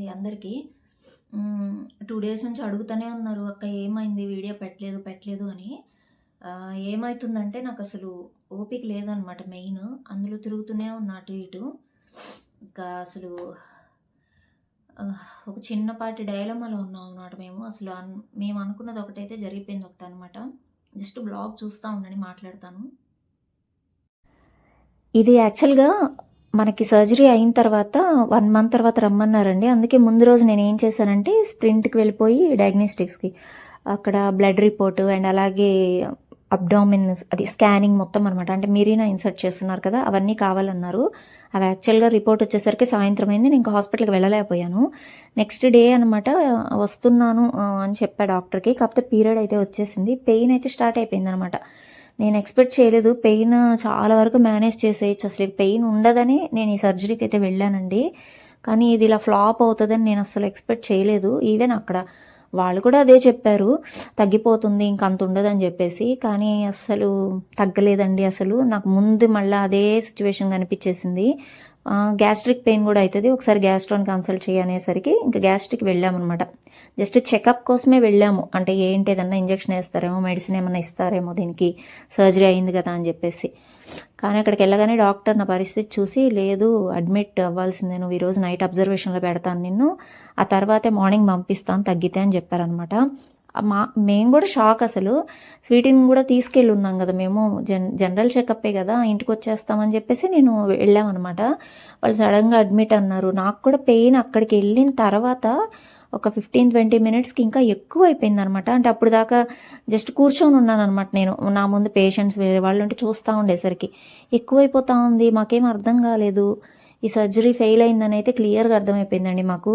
అయిపోయింది అందరికీ. Two days నుంచి అడుగుతూనే ఉన్నారు అక్క ఏమైంది? వీడియో పెట్టలేదు పెట్టలేదు అని. ఏమవుతుందంటే నాకు అసలు ఓపిక లేదనమాట మెయిన్. అందులో తిరుగుతూనే ఉన్నా అటు ఇటు. ఇంకా అసలు ఒక చిన్నపాటి డైలమాలో ఉన్నాం అన్నమాట మేము. అసలు అన్ మేము అనుకున్నది ఒకటైతే జరిగిపోయింది ఒకటి అనమాట జస్ట్ బ్లాగ్ చూస్తూ ఉండని మాట్లాడతాను. ఇది యాక్చువల్గా మనకి సర్జరీ అయిన తర్వాత వన్ మంత్ తర్వాత రమ్మన్నారండి. అందుకే ముందు రోజు నేను ఏం చేశానంటే స్ప్రింట్కి వెళ్ళిపోయి డయాగ్నోస్టిక్స్కి అక్కడ బ్లడ్ రిపోర్ట్ అండ్ అలాగే అబ్డామిన్ అది స్కానింగ్ మొత్తం అనమాట అంటే మీరైనా ఇన్సర్ట్ చేస్తున్నారు కదా అవన్నీ కావాలన్నారు. అవి యాక్చువల్గా రిపోర్ట్ వచ్చేసరికి సాయంత్రం అయింది. నేను ఇంకా హాస్పిటల్కి వెళ్ళలేకపోయాను. నెక్స్ట్ డే అనమాట వస్తున్నాను అని చెప్పా డాక్టర్కి కాకపోతే పీరియడ్ అయితే వచ్చేసింది. పెయిన్ అయితే స్టార్ట్ అయిపోయింది అనమాట నేను ఎక్స్పెక్ట్ చేయలేదు. పెయిన్ చాలా వరకు మేనేజ్ చేసేయచ్చు. అసలు పెయిన్ ఉండదని నేను ఈ సర్జరీకి అయితే వెళ్ళానండి. కానీ ఇది ఇలా ఫ్లాప్ అవుతుందని నేను అసలు ఎక్స్పెక్ట్ చేయలేదు. ఈవెన్ అక్కడ వాళ్ళు కూడా అదే చెప్పారు. తగ్గిపోతుంది ఇంక అంత ఉండదని చెప్పేసి. కానీ అసలు తగ్గలేదండి అసలు. నాకు ముందు మళ్ళీ అదే సిచ్యువేషన్ కనిపించేసింది. గ్యాస్ట్రిక్ పెయిన్ కూడా అవుతుంది ఒకసారి గ్యాస్ట్రోని కన్సల్ట్ చేయనేసరికి ఇంకా గ్యాస్ట్రిక్ వెళ్ళామన్నమాట. జస్ట్ చెకప్ కోసమే వెళ్ళాము. అంటే ఏంటి ఏదన్నా ఇంజెక్షన్ వేస్తారేమో మెడిసిన్ ఏమన్నా ఇస్తారేమో దీనికి సర్జరీ అయింది కదా అని చెప్పేసి. కానీ అక్కడికి వెళ్ళగానే డాక్టర్ నా పరిస్థితి చూసి లేదు అడ్మిట్ అవ్వాల్సిందే నువ్వు ఈరోజు నైట్ అబ్జర్వేషన్లో పెడతాను నిన్ను ఆ తర్వాతే మార్నింగ్ పంపిస్తాను తగ్గితే అని చెప్పారనమాట మా మేము కూడా షాక్ అసలు. స్వీటీని కూడా తీసుకెళ్ళి ఉన్నాం కదా మేము. జన్ జనరల్ చెకప్పే కదా ఇంటికి వచ్చేస్తామని చెప్పేసి నేను వెళ్ళామన్నమాట. వాళ్ళు సడన్గా అడ్మిట్ అన్నారు. నాకు కూడా పెయిన్ అక్కడికి వెళ్ళిన తర్వాత ఒక ఫిఫ్టీన్ ట్వంటీ మినిట్స్కి ఇంకా ఎక్కువ అయిపోయింది అనమాట అంటే అప్పుడు దాకా జస్ట్ కూర్చొని ఉన్నాను అనమాట నేను. నా ముందు పేషెంట్స్ వేరే వాళ్ళు ఉంటే చూస్తూ ఉండేసరికి. ఎక్కువైపోతా ఉంది మాకేం అర్థం కాలేదు. ఈ సర్జరీ ఫెయిల్ అయిందని అయితే క్లియర్గా అర్థమైపోయిందండి మాకు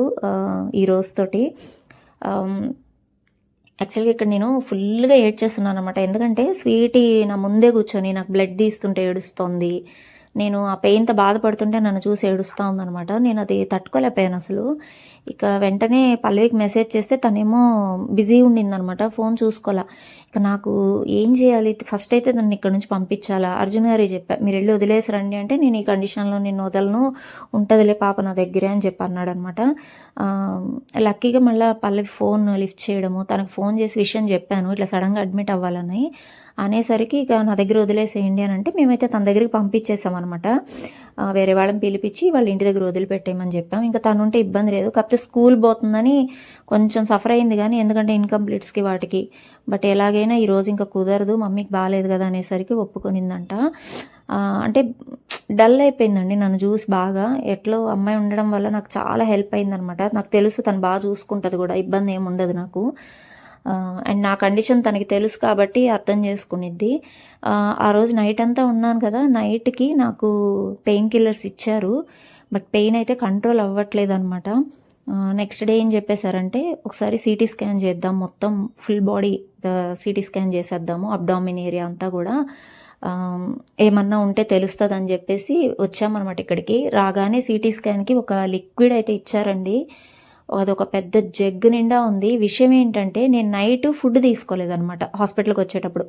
ఈ రోజుతోటి. యాక్చువల్గా ఇక్కడ నేను ఫుల్గా ఏడ్చేస్తున్నాను అనమాట ఎందుకంటే స్వీటీ నా ముందే కూర్చొని నాకు బ్లడ్ తీస్తుంటే ఏడుస్తోంది. నేను ఆ పెయిన్తో బాధపడుతుంటే నన్ను చూసి ఏడుస్తూ ఉందనమాట నేను అది తట్టుకోలేకపోయాను అసలు. ఇక వెంటనే పల్లవికి మెసేజ్ చేస్తే తనేమో బిజీ ఉండిందనమాట ఫోన్ చూసుకోలే. ఇక నాకు ఏం చేయాలి? ఫస్ట్ అయితే నన్ను ఇక్కడ నుంచి పంపించాలా? అర్జున్ గారికి చెప్పా మీరు వెళ్ళి వదిలేసి రండి అంటే నేను ఈ కండిషన్లో నేను వదలను ఉంటుందిలే పాప నా దగ్గరే అని చెప్పి అన్నాడు అనమాట లక్కీగా మళ్ళీ పల్లవి ఫోన్ లిఫ్ట్ చేయడము తనకు ఫోన్ చేసి విషయం చెప్పాను ఇట్లా సడన్గా అడ్మిట్ అవ్వాలని. అనేసరికి ఇక నా దగ్గర వదిలేసేయండి అని అంటే మేమైతే తన దగ్గరికి పంపించేసాం అనమాట వేరే వాళ్ళని పిలిపించి వాళ్ళ ఇంటి దగ్గర వదిలిపెట్టేయమని చెప్పాం. ఇంకా తను ఉంటే ఇబ్బంది లేదు. కాకపోతే స్కూల్ పోతుందని కొంచెం సఫర్ అయింది కానీ ఎందుకంటే ఇన్కంప్లీట్స్కి వాటికి. బట్ ఎలాగైనా ఈరోజు ఇంకా కుదరదు మమ్మీకి బాగాలేదు కదా అనేసరికి ఒప్పుకొనిందంట. అంటే డల్ అయిపోయిందండి నన్ను చూసి బాగా. ఎట్లో అమ్మాయి ఉండడం వల్ల నాకు చాలా హెల్ప్ అయిందనమాట. నాకు తెలుసు తను బాగా చూసుకుంటుంది కూడా ఇబ్బంది ఏమి ఉండదు నాకు. అండ్ నా కండిషన్ తనకి తెలుసు కాబట్టి అర్థం చేసుకునిద్ది. ఆ రోజు నైట్ అంతా ఉన్నాను కదా నైట్కి నాకు పెయిన్ కిల్లర్స్ ఇచ్చారు. బట్ పెయిన్ అయితే కంట్రోల్ అవ్వట్లేదు అనమాట నెక్స్ట్ డే ఏం చెప్పేశారంటే ఒకసారి సిటీ స్కాన్ చేద్దాం మొత్తం ఫుల్ బాడీ సిటీ స్కాన్ చేసేద్దాము అబ్డామిన్ ఏరియా అంతా కూడా. ఏమన్నా ఉంటే తెలుస్తుంది అని చెప్పేసి వచ్చామన్నమాట ఇక్కడికి. రాగానే సిటీ స్కాన్కి ఒక లిక్విడ్ అయితే ఇచ్చారండి. అదొక పెద్ద జగ్ నిండా ఉంది. విషయం ఏంటంటే నేను నైట్ ఫుడ్ తీసుకోలేదన్నమాట హాస్పిటల్కి వచ్చేటప్పుడు.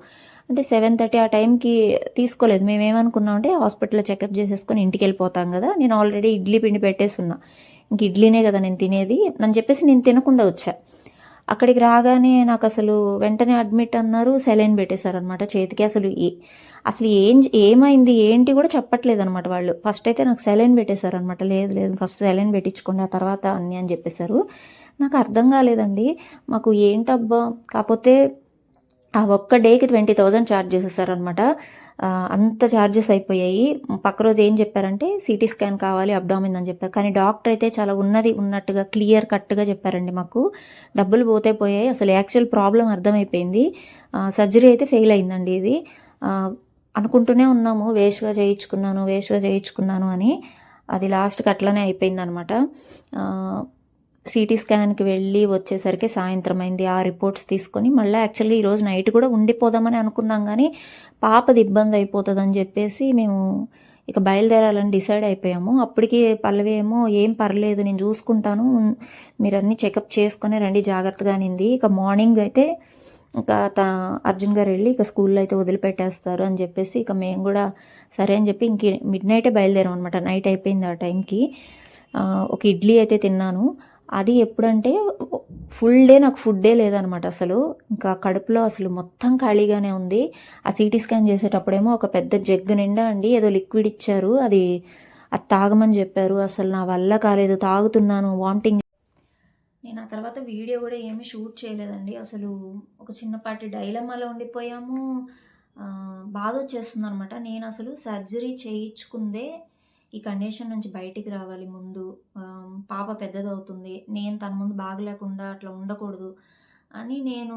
అంటే సెవెన్ థర్టీ ఆ టైంకి తీసుకోలేదు. మేము ఏమనుకున్నామంటే హాస్పిటల్లో చెకప్ చేసేసుకొని ఇంటికి వెళ్ళిపోతాం కదా నేను ఆల్రెడీ ఇడ్లీ పిండి పెట్టేస్తున్నా ఇంక ఇడ్లీనే కదా నేను తినేది. అని చెప్పేసి నేను తినకుండా వచ్చా. అక్కడికి రాగానే నాకు అసలు వెంటనే అడ్మిట్ అన్నారు సెలైన్ పెట్టేశారనమాట చేతికి. అసలు ఏ- అసలు ఏం ఏమైంది ఏంటి కూడా చెప్పట్లేదు అనమాట వాళ్ళు. ఫస్ట్ అయితే నాకు సెలైన్ పెట్టేశారనమాట లేదు లేదు ఫస్ట్ సెలైన్ పెట్టించుకోండి ఆ తర్వాత అన్ని అని చెప్పేశారు. నాకు అర్థం కాలేదండి. మాకు ఏంటబ్బా కాకపోతే ఆ ఒక్క డేకి ట్వంటీ థౌజండ్ ఛార్జ్ చేసేసారనమాట అంత ఛార్జెస్ అయిపోయాయి. పక్క రోజు ఏం చెప్పారంటే సిటీ స్కాన్ కావాలి అబ్డామిన్ అని చెప్పారు. కానీ డాక్టర్ అయితే చాలా ఉన్నది ఉన్నట్టుగా క్లియర్ కట్గా చెప్పారండి మాకు. డబ్బులు పోతే పోయాయి. అసలు యాక్చువల్ ప్రాబ్లం అర్థమైపోయింది. సర్జరీ అయితే ఫెయిల్ అయిందండి ఇది. అనుకుంటూనే ఉన్నాము. వేస్ట్గా చేయించుకున్నాను వేస్ట్గా చేయించుకున్నాను అని. అది లాస్ట్కి అట్లనే అయిపోయింది అనమాట సిటీ స్కాన్కి వెళ్ళి వచ్చేసరికి సాయంత్రం అయింది. ఆ రిపోర్ట్స్ తీసుకొని మళ్ళీ యాక్చువల్గా ఈరోజు నైట్ కూడా ఉండిపోదామని అనుకున్నాం కానీ పాపది ఇబ్బంది అయిపోతుంది అని చెప్పేసి మేము ఇక బయలుదేరాలని డిసైడ్ అయిపోయాము. అప్పటికి పల్లవి ఏమో ఏం పర్లేదు నేను చూసుకుంటాను. మీరు అన్నీ చెకప్ చేసుకొని రండి జాగ్రత్తగా అనింది. ఇక మార్నింగ్ అయితే ఇక త అర్జున్ గారు వెళ్ళి ఇక స్కూల్లో అయితే వదిలిపెట్టేస్తారు అని చెప్పేసి ఇక మేము కూడా సరే అని చెప్పి ఇంక మిడ్ నైటే బయలుదేరాం అనమాట నైట్ అయిపోయింది ఆ టైంకి ఒక ఇడ్లీ అయితే తిన్నాను. అది ఎప్పుడంటే ఫుల్ డే నాకు ఫుడ్డే లేదనమాట అసలు. ఇంకా కడుపులో అసలు మొత్తం ఖాళీగానే ఉంది. ఆ సిటీ స్కాన్ చేసేటప్పుడేమో ఒక పెద్ద జగ్గు నిండా అండి ఏదో లిక్విడ్ ఇచ్చారు. అది అది తాగమని చెప్పారు. అసలు నా వల్ల కాలేదు తాగుతున్నాను వామిటింగ్ నేను ఆ తర్వాత వీడియో కూడా ఏమీ షూట్ చేయలేదండి. అసలు ఒక చిన్నపాటి డైలమాలో ఉండిపోయాము. బాధ వచ్చేస్తుంది అనమాట నేను అసలు సర్జరీ చేయించుకుందే ఈ కండిషన్ నుంచి బయటికి రావాలి ముందు. పాప పెద్దదవుతుంది. నేను తన ముందు బాగలేకుండా అట్లా ఉండకూడదు అని నేను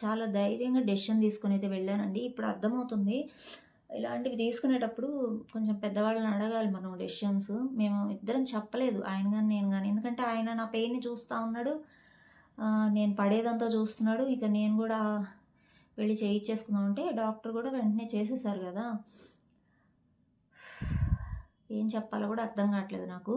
చాలా ధైర్యంగా డెసిషన్ తీసుకుని అయితే వెళ్ళానండి. ఇప్పుడు అర్థమవుతుంది. ఇలాంటివి తీసుకునేటప్పుడు కొంచెం పెద్దవాళ్ళని అడగాలి మనం డెసిషన్స్. మేము ఇద్దరం చెప్పలేదు ఆయన కానీ నేను కానీ ఎందుకంటే ఆయన నా పెయిన్ని చూస్తూ ఉన్నాడు. నేను పడేదంతా చూస్తున్నాడు. ఇక నేను కూడా వెళ్ళి చేయించేసుకుందాం అంటే డాక్టర్ కూడా వెంటనే చేసేసారు కదా. ఏం చెప్పాలో కూడా అర్థం కావట్లేదు నాకు.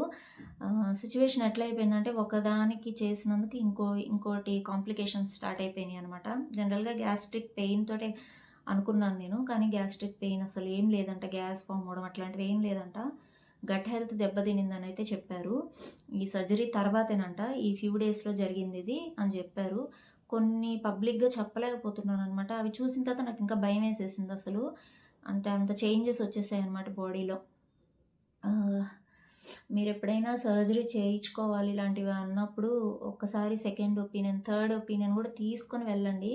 సిచ్యువేషన్ ఎట్లయిపోయిందంటే ఒకదానికి చేసినందుకు ఇంకో ఇంకోటి కాంప్లికేషన్స్ స్టార్ట్ అయిపోయినాయి అనమాట జనరల్గా గ్యాస్ట్రిక్ పెయిన్ తోటే అనుకున్నాను నేను కానీ గ్యాస్ట్రిక్ పెయిన్ అసలు ఏం లేదంట. గ్యాస్ ఫామ్ అవడం అట్లాంటివి ఏం లేదంట. గట్ హెల్త్ దెబ్బతినిందని అయితే చెప్పారు. ఈ సర్జరీ తర్వాతేనంట ఈ ఫ్యూ డేస్లో జరిగింది ఇది అని చెప్పారు. కొన్ని పబ్లిక్గా చెప్పలేకపోతున్నాను అనమాట అవి చూసిన తర్వాత నాకు ఇంకా భయం వేసేసింది అసలు. అంటే అంత చేంజెస్ వచ్చేసాయి అనమాట బాడీలో మీరు ఎప్పుడైనా సర్జరీ చేయించుకోవాలి ఇలాంటివి అన్నప్పుడు ఒక్కసారి సెకండ్ ఒపీనియన్ థర్డ్ ఒపీనియన్ కూడా తీసుకొని వెళ్ళండి.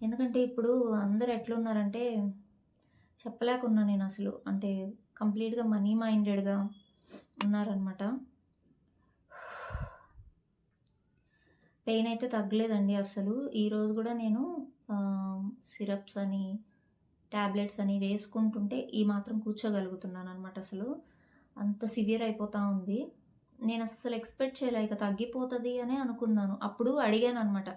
ఎందుకంటే ఇప్పుడు అందరు ఎట్లున్నారంటే చెప్పలేకున్నా నేను అసలు. అంటే కంప్లీట్గా మనీ మైండెడ్గా ఉన్నారనమాట పెయిన్ అయితే తగ్గలేదండి అసలు. ఈరోజు కూడా నేను సిరప్స్ అని ట్యాబ్లెట్స్ అని వేసుకుంటుంటే ఈ మాత్రం కూర్చోగలుగుతున్నాను అనమాట అసలు. అంత సివియర్ అయిపోతూ ఉంది. నేను అస్సలు ఎక్స్పెక్ట్ చేయలే ఇక తగ్గిపోతుంది అని అనుకున్నాను. అప్పుడు అడిగాను అనమాట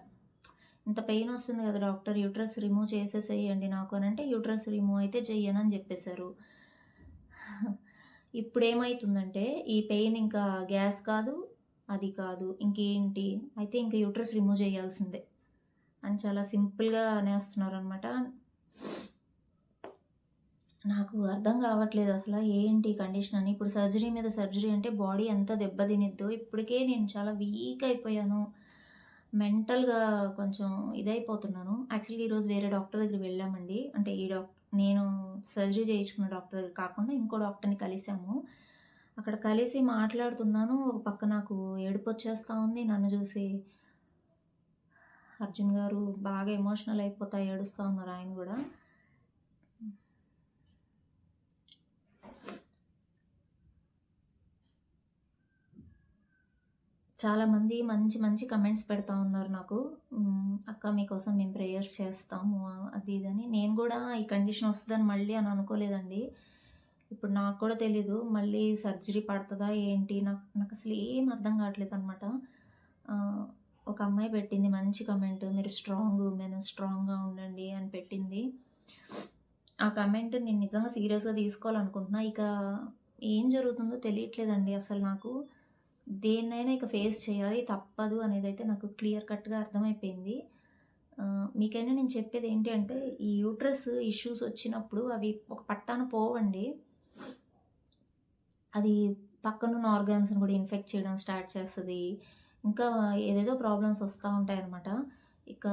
ఇంత పెయిన్ వస్తుంది కదా డాక్టర్ యూట్రస్ రిమూవ్ చేసేసేయండి నాకు అని అంటే యూట్రస్ రిమూవ్ అయితే చెయ్యనని అని చెప్పేశారు. ఇప్పుడు ఏమవుతుందంటే ఈ పెయిన్ ఇంకా గ్యాస్ కాదు అది కాదు ఇంకేంటి? అయితే ఇంకా యూట్రస్ రిమూవ్ చేయాల్సిందే అని చాలా సింపుల్గా అనేస్తున్నారు అనమాట నాకు అర్థం కావట్లేదు అసలు. ఏంటి కండిషన్ అని? ఇప్పుడు సర్జరీ మీద సర్జరీ అంటే బాడీ ఎంత దెబ్బతినిద్దో ఇప్పటికే నేను చాలా వీక్ అయిపోయాను. మెంటల్గా కొంచెం ఇదైపోతున్నాను. యాక్చువల్గా ఈరోజు వేరే డాక్టర్ దగ్గరికి వెళ్ళామండి. అంటే ఈ డాక్టర్ నేను సర్జరీ చేయించుకున్న డాక్టర్ దగ్గర కాకుండా ఇంకో డాక్టర్ని కలిసాము. అక్కడ కలిసి మాట్లాడుతున్నాను. ఒక పక్క నాకు ఏడుపు వచ్చేస్తూ ఉంది. నన్ను చూసి అర్జున్ గారు బాగా ఎమోషనల్ అయిపోతా ఏడుస్తూ ఉన్నారు ఆయన కూడా. చాలామంది మంచి మంచి కమెంట్స్ పెడతా ఉన్నారు నాకు. అక్క మీకోసం మేము ప్రేయర్స్ చేస్తాము అది ఇదని. నేను కూడా ఈ కండిషన్ వస్తుందని మళ్ళీ అని అనుకోలేదండి. ఇప్పుడు నాకు కూడా తెలీదు మళ్ళీ సర్జరీ పడుతుందా ఏంటి? నాకు నాకు అసలు ఏం అర్థం కావట్లేదు అనమాట ఒక అమ్మాయి పెట్టింది మంచి కమెంట్ మీరు స్ట్రాంగ్ మేము స్ట్రాంగ్గా ఉండండి అని పెట్టింది. ఆ కమెంట్ నేను నిజంగా సీరియస్గా తీసుకోవాలనుకుంటున్నా. ఇక ఏం జరుగుతుందో తెలియట్లేదండి అసలు నాకు. దేన్నైనా ఇక ఫేస్ చేయాలి తప్పదు అనేది అయితే నాకు క్లియర్ కట్గా అర్థమైపోయింది. మీకైనా నేను చెప్పేది ఏంటి అంటే ఈ యూట్రస్ ఇష్యూస్ వచ్చినప్పుడు అవి ఒక పట్టాన పోవండి. అది పక్కనున్న ఆర్గాన్స్ని కూడా ఇన్ఫెక్ట్ చేయడం స్టార్ట్ చేస్తుంది. ఇంకా ఏదేదో ప్రాబ్లమ్స్ వస్తూ ఉంటాయి అనమాట ఇక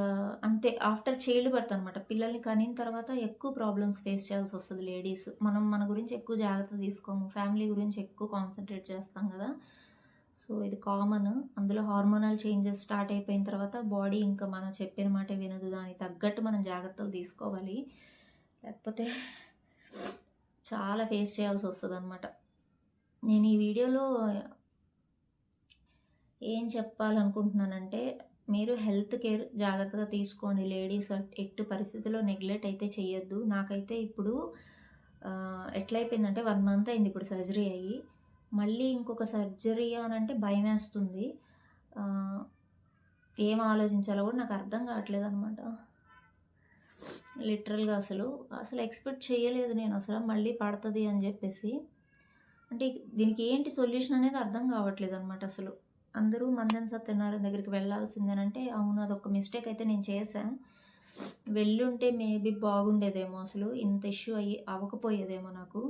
అంతే ఆఫ్టర్ చైల్డ్ బర్త్ అనమాట పిల్లల్ని కనిన తర్వాత ఎక్కువ ప్రాబ్లమ్స్ ఫేస్ చేయాల్సి వస్తుంది లేడీస్. మనం మన గురించి ఎక్కువ జాగ్రత్త తీసుకోము. ఫ్యామిలీ గురించి ఎక్కువ కాన్సన్ట్రేట్ చేస్తాం కదా. సో ఇది కామన్. అందులో హార్మోనల్ చేంజెస్ స్టార్ట్ అయిపోయిన తర్వాత బాడీ ఇంకా మనం చెప్పిన మాట వినదు. దానికి తగ్గట్టు మనం జాగ్రత్తలు తీసుకోవాలి. లేకపోతే చాలా ఫేస్ చేయాల్సి వస్తుంది అనమాట నేను ఈ వీడియోలో ఏం చెప్పాలనుకుంటున్నానంటే మీరు హెల్త్ కేర్ జాగ్రత్తగా తీసుకోండి. లేడీస్ ఎట్టి పరిస్థితుల్లో నెగ్లెక్ట్ అయితే చేయొద్దు నాకైతే ఇప్పుడు ఎట్లయిపోయిందంటే వన్ మంత్ అయింది ఇప్పుడు సర్జరీ అయ్యి. మళ్ళీ ఇంకొక సర్జరీ అని అంటే భయం వేస్తుంది ఏం ఆలోచించాలో కూడా నాకు అర్థం కావట్లేదు అనమాట లిటరల్గా అసలు అసలు ఎక్స్పెక్ట్ చేయలేదు నేను అసలు. మళ్ళీ పడుతుంది అని చెప్పేసి. అంటే దీనికి ఏంటి సొల్యూషన్ అనేది అర్థం కావట్లేదు అనమాట అసలు. అందరూ మందన్ సత్యనారాయణ దగ్గరికి వెళ్ళాల్సిందేనంటే అవును అదొక మిస్టేక్ అయితే నేను చేశాను. వెళ్ళుంటే మేబీ బాగుండేదేమో అసలు. ఇంత ఇష్యూ అయ్యి అవ్వకపోయేదేమో నాకు.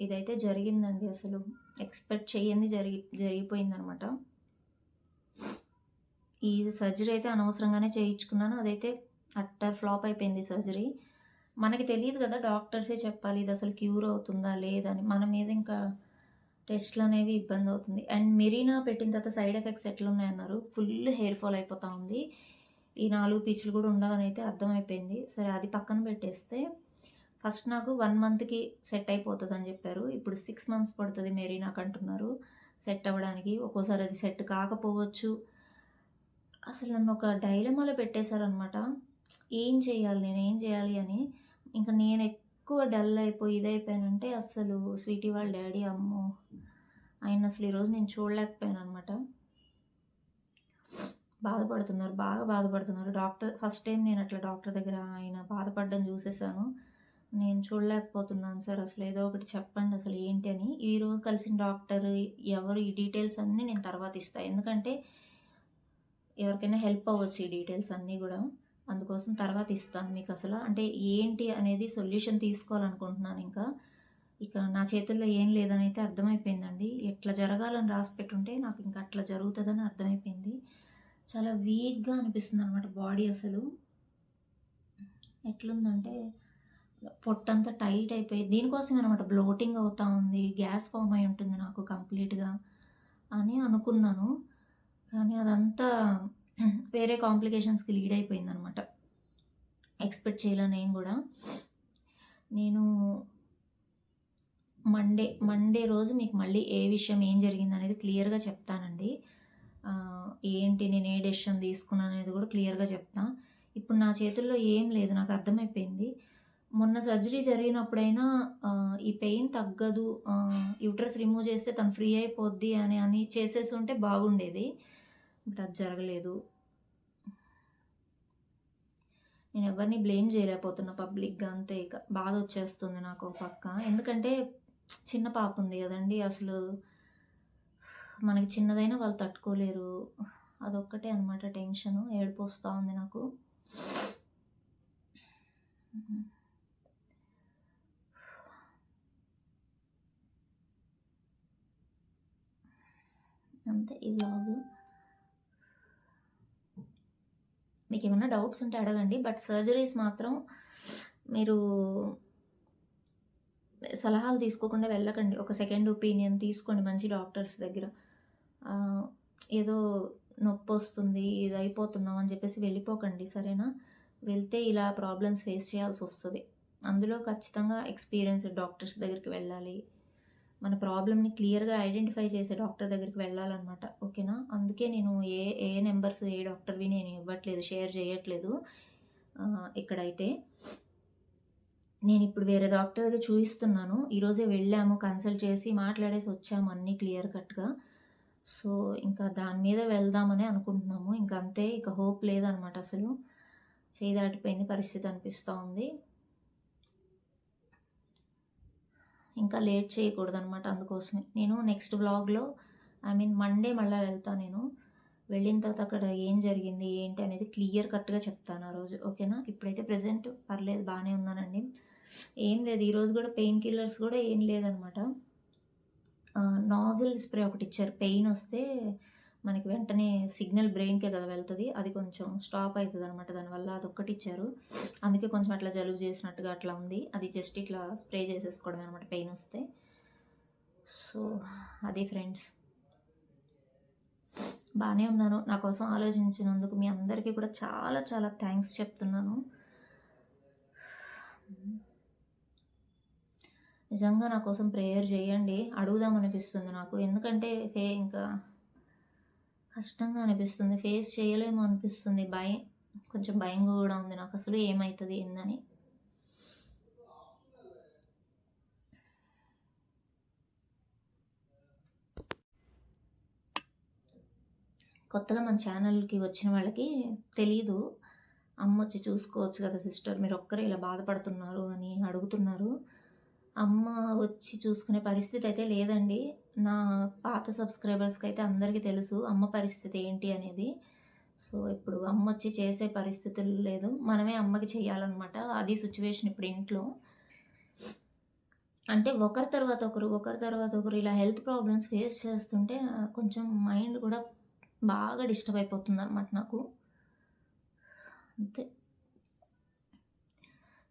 ఇదైతే జరిగిందండి అసలు. ఎక్స్పెక్ట్ చేయండి జరిగి జరిగిపోయిందనమాట. ఈ సర్జరీ అయితే అనవసరంగానే చేయించుకున్నాను. అదైతే అట్టర్ ఫ్లాప్ అయిపోయింది సర్జరీ మనకి తెలియదు కదా డాక్టర్సే చెప్పాలి ఇది అసలు క్యూర్ అవుతుందా లేదని మన మీద ఇంకా టెస్ట్లు అనేవి ఇబ్బంది అవుతుంది అండ్ మెరీనా పెట్టిన తర్వాత సైడ్ ఎఫెక్ట్స్ ఎట్లా ఉన్నాయన్నారు ఫుల్ హెయిర్ ఫాల్ అయిపోతూ ఉంది. ఈ నాలుగు పీచులు కూడా ఉండవని అయితే అర్థమైపోయింది. సరే అది పక్కన పెట్టేస్తే ఫస్ట్ నాకు వన్ మంత్కి సెట్ అయిపోతుంది అని చెప్పారు. ఇప్పుడు సిక్స్ మంత్స్ పడుతుంది మెరీనాకు అంటున్నారు. సెట్ అవ్వడానికి ఒక్కోసారి అది సెట్ కాకపోవచ్చు. అసలు నన్ను ఒక డైలమాలో పెట్టేశారనమాట ఏం చేయాలి? నేను ఏం చేయాలి అని. ఇంకా నేను ఎక్కువ డల్ అయిపోయి ఇదైపోయానంటే అసలు స్వీటీ వాళ్ళ డాడీ అమ్మో. ఆయన అసలు ఈరోజు నేను చూడలేకపోయాను అనమాట బాధపడుతున్నారు బాగా బాధపడుతున్నారు. డాక్టర్ ఫస్ట్ టైం నేను అట్లా డాక్టర్ దగ్గర ఆయన బాధపడడం చూసేసాను. నేను చూడలేకపోతున్నాను సార్ అసలు ఏదో ఒకటి చెప్పండి అసలు ఏంటి అని. ఈరోజు కలిసిన డాక్టర్ ఎవరు ఈ డీటెయిల్స్ అన్నీ నేను తర్వాత ఇస్తాను ఎందుకంటే ఎవరికైనా హెల్ప్ అవ్వచ్చు ఈ డీటెయిల్స్ అన్నీ కూడా. అందుకోసం తర్వాత ఇస్తాను మీకు అసలు. అంటే ఏంటి అనేది సొల్యూషన్ తీసుకోవాలనుకుంటున్నాను ఇంకా. ఇక నా చేతుల్లో ఏం లేదని అయితే అర్థమైపోయిందండి. ఎట్లా జరగాలని రాసి పెట్టుంటే నాకు ఇంకా అట్లా జరుగుతుందని అర్థమైపోయింది. చాలా వీక్గా అనిపిస్తుంది అనమాట బాడీ అసలు. ఎట్లుందంటే పొట్టంతా టైట్ అయిపోయి దీనికోసం అనమాట బ్లోటింగ్ అవుతా ఉంది. గ్యాస్ ఫామ్ అయి ఉంటుంది నాకు కంప్లీట్గా అని అనుకున్నాను. కానీ అదంతా Mm-hmm. వేరే కాంప్లికేషన్స్కి లీడ్ అయిపోయింది అనమాట ఎక్స్పెక్ట్ చేయలే నేను కూడా. నేను మండే మండే రోజు మీకు మళ్ళీ ఏ విషయం ఏం జరిగింది అనేది క్లియర్గా చెప్తానండి. ఏంటి నేను ఏ డెసిషన్ తీసుకున్నాను అనేది కూడా క్లియర్గా చెప్తా. ఇప్పుడు నా చేతుల్లో ఏం లేదు నాకు అర్థమైపోయింది. మొన్న సర్జరీ జరిగినప్పుడైనా ఈ పెయిన్ తగ్గదు యూట్రస్ రిమూవ్ చేస్తే తను ఫ్రీ అయిపోద్ది అని అని చేసేసి ఉంటే బాగుండేది. బట్ అది జరగలేదు. నేను ఎవరిని బ్లేమ్ చేయలేకపోతున్నా పబ్లిక్గా అంతే ఇక. బాధ వచ్చేస్తుంది నాకు ఒక పక్క. ఎందుకంటే చిన్న పాప ఉంది కదండి అసలు మనకి చిన్నదైనా వాళ్ళు తట్టుకోలేరు. అదొక్కటే అనమాట టెన్షన్ ఏడుపు వస్తూ ఉంది నాకు. అంతే ఈ వ్లాగ్. మీకు ఏమైనా డౌట్స్ ఉంటే అడగండి. బట్ సర్జరీస్ మాత్రం మీరు సలహాలు తీసుకోకుండా వెళ్ళకండి. ఒక సెకండ్ ఒపీనియన్ తీసుకోండి మంచి డాక్టర్స్ దగ్గర. ఏదో నొప్పి వస్తుంది ఇది అయిపోతున్నాం అని చెప్పేసి వెళ్ళిపోకండి సరేనా? వెళ్తే ఇలా ప్రాబ్లమ్స్ ఫేస్ చేయాల్సి వస్తుంది. అందులో ఖచ్చితంగా ఎక్స్పీరియన్స్ డాక్టర్స్ దగ్గరికి వెళ్ళాలి. మన ప్రాబ్లమ్ని క్లియర్గా ఐడెంటిఫై చేసే డాక్టర్ దగ్గరికి వెళ్ళాలన్నమాట. ఓకేనా? అందుకే నేను ఏ ఏ నెంబర్స్ ఏ డాక్టర్వి నేను ఇవ్వట్లేదు షేర్ చేయట్లేదు. ఇక్కడైతే నేను ఇప్పుడు వేరే డాక్టర్ దగ్గర చూపిస్తున్నాను ఈరోజే వెళ్ళాము కన్సల్ట్ చేసి మాట్లాడేసి వచ్చాము అన్నీ క్లియర్ కట్గా. సో ఇంకా దాని మీద వెళ్దామని అనుకుంటున్నాము. ఇంకా అంతే ఇక హోప్ లేదనమాట అసలు. చేయి దాటిపోయింది పరిస్థితి అనిపిస్తూ ఉంది. ఇంకా లేట్ చేయకూడదు అనమాట అందుకోసమే. నేను నెక్స్ట్ బ్లాగ్లో ఐ మీన్ మండే మళ్ళీ వెళ్తాను నేను. వెళ్ళిన తర్వాత అక్కడ ఏం జరిగింది ఏంటి అనేది క్లియర్ కట్గా చెప్తాను ఆ రోజు ఓకేనా? ఇప్పుడైతే ప్రజెంట్ పర్లేదు బాగానే ఉన్నానండి. ఏం లేదు ఈరోజు కూడా పెయిన్ కిల్లర్స్ కూడా ఏం లేదనమాట నాజిల్ స్ప్రే ఒకటి ఇచ్చారు పెయిన్ వస్తే మనకి వెంటనే సిగ్నల్ బ్రెయిన్కే కదా వెళ్తుంది. అది కొంచెం స్టాప్ అవుతుంది అనమాట దానివల్ల అది ఒక్కటి ఇచ్చారు. అందుకే కొంచెం అట్లా జలుబు చేసినట్టుగా అట్లా ఉంది. అది జస్ట్ ఇట్లా స్ప్రే చేసేసుకోవడం అనమాట పెయిన్ వస్తే. సో అది ఫ్రెండ్స్. బాగానే ఉన్నాను. నా కోసం ఆలోచించినందుకు మీ అందరికీ కూడా చాలా చాలా థ్యాంక్స్ చెప్తున్నాను. నిజంగా నా కోసం ప్రేయర్ చేయండి. అడుగుదాం అనిపిస్తుంది నాకు. ఎందుకంటే ఫే ఇంకా కష్టంగా అనిపిస్తుంది. ఫేస్ చేయలేమో అనిపిస్తుంది. భయం కొంచెం భయం కూడా ఉంది. నాకు అసలు ఏమవుతుంది ఏందని. కొత్తగా మన ఛానల్కి వచ్చిన వాళ్ళకి తెలీదు. అమ్మ వచ్చి చూసుకోవచ్చు కదా సిస్టర్. మీరు ఒక్కరే ఇలా బాధపడుతున్నారు అని అడుగుతున్నారు. అమ్మ వచ్చి చూసుకునే పరిస్థితి అయితే లేదండి. నా పాత సబ్స్క్రైబర్స్కి అయితే అందరికీ తెలుసు అమ్మ పరిస్థితి ఏంటి అనేది. సో ఇప్పుడు అమ్మ వచ్చి చేసే పరిస్థితులు లేదు. మనమే అమ్మకి చేయాలన్నమాట. అది సిచ్యువేషన్ ఇప్పుడు ఇంట్లో. అంటే ఒకరి తర్వాత ఒకరు ఒకరి తర్వాత ఒకరు ఇలా హెల్త్ ప్రాబ్లమ్స్ ఫేస్ చేస్తుంటే కొంచెం మైండ్ కూడా బాగా డిస్టర్బ్ అయిపోతుంది అనమాట నాకు. అంతే.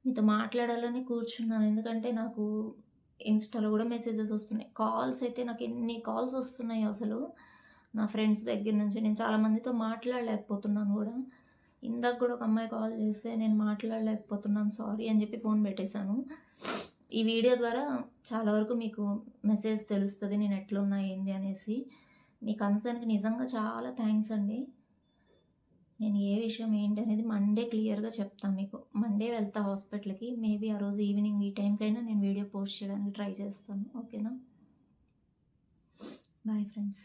మీతో మాట్లాడాలని కూర్చున్నాను. ఎందుకంటే నాకు ఇన్స్టాలో కూడా మెసేజెస్ వస్తున్నాయి. కాల్స్ అయితే నాకు ఎన్ని కాల్స్ వస్తున్నాయి అసలు. నా ఫ్రెండ్స్ దగ్గర నుంచి నేను చాలామందితో మాట్లాడలేకపోతున్నాను కూడా. ఇందాక కూడా ఒక అమ్మాయి కాల్ చేస్తే నేను మాట్లాడలేకపోతున్నాను సారీ అని చెప్పి ఫోన్ పెట్టేశాను. ఈ వీడియో ద్వారా చాలా వరకు మీకు మెసేజ్ తెలుస్తుంది నేను ఎట్లున్నా ఏంది అనేసి. మీ కన్సర్న్కి నిజంగా చాలా థ్యాంక్స్ అండి. నేను ఏ విషయం ఏంటి అనేది మండే క్లియర్గా చెప్తాను మీకు. మండే వెళ్తా హాస్పిటల్కి. మేబీ ఆ రోజు ఈవినింగ్ ఈ టైంకైనా నేను వీడియో పోస్ట్ చేయడానికి ట్రై చేస్తాను. ఓకేనా బాయ్ ఫ్రెండ్స్